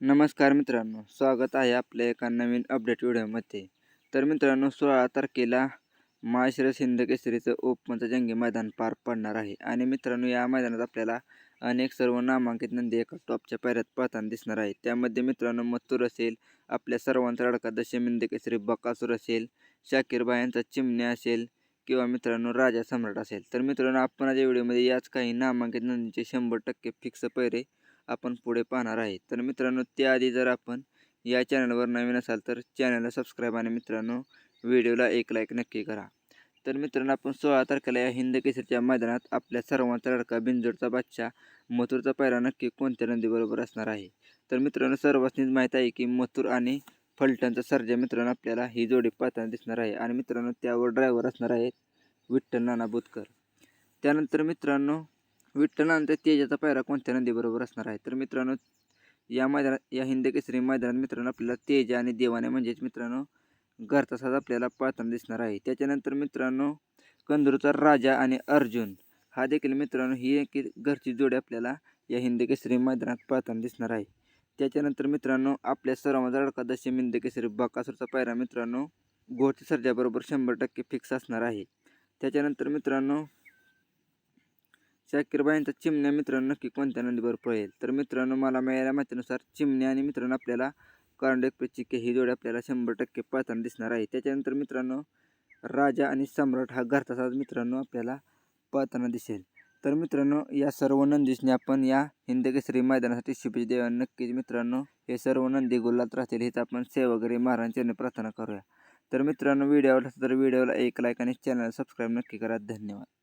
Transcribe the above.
नमस्कार मित्रांनो स्वागत आहे आपल्या एका नवीन अपडेट व्हिडिओमध्ये. तर मित्रांनो सोळा तारखेला माळशिरस हिंद केसरीचं ओपनचं जंगी मैदान पार पडणार आहे. आणि मित्रांनो या मैदानात आपल्याला अनेक सर्व नामांकित नंदी एका टॉपच्या पायऱ्यात पळताना दिसणार आहे. त्यामध्ये मित्रांनो मथुर असेल आपल्या सर्वांचा अडका दशमिंद केसरी बकासूर असेल शाकीर यांचा चिमण्या असेल किंवा मित्रांनो राजा सम्राट असेल. तर मित्रांनो आपण या व्हिडिओमध्ये याच काही नामांकित नंदीचे शंभर टक्के फिक्स पैरे आपण पुढे पाहणार आहे. तर मित्रांनो त्याआधी जर आपण या चॅनलवर नवीन असाल तर चॅनलला सबस्क्राईब आणि मित्रांनो व्हिडिओला एक लाईक नक्की करा. तर मित्रांनो आपण सोळा तारखेला या हिंद केसरीच्या मैदानात आपल्या सर्वांचा लडका बिंजोडचा बादशाह मथुरचा पहिला नक्की कोणत्या नदीबरोबर असणार आहे? तर मित्रांनो सर्वांनीच माहीत आहे की मथुर आणि फलटणचा सर्जा मित्रांनो आपल्याला ही जोडी पाहताना दिसणार आहे. आणि मित्रांनो त्यावर ड्रायव्हर असणार आहेत विठ्ठल नाना बुतकर. त्यानंतर मित्रांनो विठ्ठलानंतर तेजाचा पायरा कोणत्या नदीबरोबर असणार आहे? तर मित्रांनो या मैदानात या हिंद केसरी मैदानात मित्रांनो आपल्याला तेज आणि देवाने म्हणजेच मित्रांनो घरचा आपल्याला पाळताना दिसणार आहे. त्याच्यानंतर मित्रांनो कंदूरचा राजा आणि अर्जुन हा देखील मित्रांनो ही एक घरची जोडी आपल्याला या हिंद केसरी मैदानात पाळताना दिसणार आहे. त्याच्यानंतर मित्रांनो आपल्या सर्वांचा अडका दशम हिंद केसरी बकासूरचा पायरा मित्रांनो घोडच्या सर्जाबरोबर शंभर टक्के फिक्स असणार आहे. त्याच्यानंतर मित्रांनो शाकीरबाईंचा चिमण्या मित्रांनो नक्की कोणत्या नंदीवर पळेल? तर मित्रांनो मला मिळालेल्या माहितीनुसार चिमण्या आणि मित्रांनो आपल्याला कारण एक्सप्रेसची ही जोडी आपल्याला शंभर टक्के पळताना दिसणार आहे. त्याच्यानंतर मित्रांनो राजा आणि सम्राट हा घरताचा मित्रांनो आपल्याला पळताना दिसेल. तर मित्रांनो या सर्व नंदीसने आपण या हिंदकेसरी मैदानासाठी शुभेच्छा देवा नक्कीच मित्रांनो हे सर्व नंदी गुलात राहतील हेच आपण सेवगरी महाराजांच्या प्रार्थना करूया. तर मित्रांनो व्हिडिओ आवडला तर व्हिडिओला एक लाईक आणि चॅनल सबस्क्राईब नक्की करा. धन्यवाद.